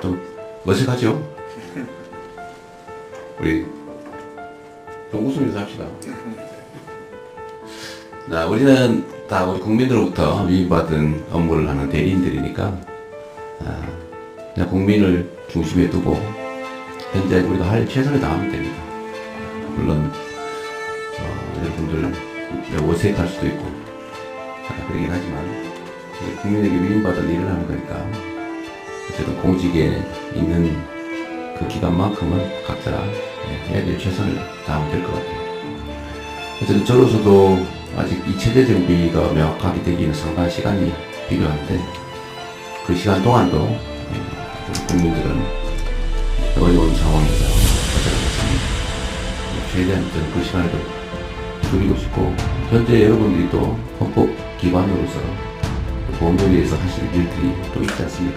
좀 어색하죠? 우리 좀 웃으면서 합시다. 자, 우리는 다 우리 국민들로부터 위임받은 업무를 하는 대리인들이니까 아, 국민을 중심에 두고 현재 우리가 할 최선을 다하면 됩니다. 물론 어, 여러분들 좀 어색할 수도 있고 아, 그러긴 하지만 국민에게 위임받은 일을 하는 거니까 어쨌든 공직에 있는 그 기간만큼은 각자 예, 해야 될 최선을 다하면 될 것 같아요. 어쨌든 저로서도 아직 이 체제 정비가 명확하게 되기는 상당한 시간이 필요한데 그 시간 동안도 예, 국민들은 어려운 상황에서. 최대한 그 시간을 좀 줄이고 싶고 현재 여러분들이 또 헌법 그 법률 위에서 하실 일들이 또 있지 않습니까?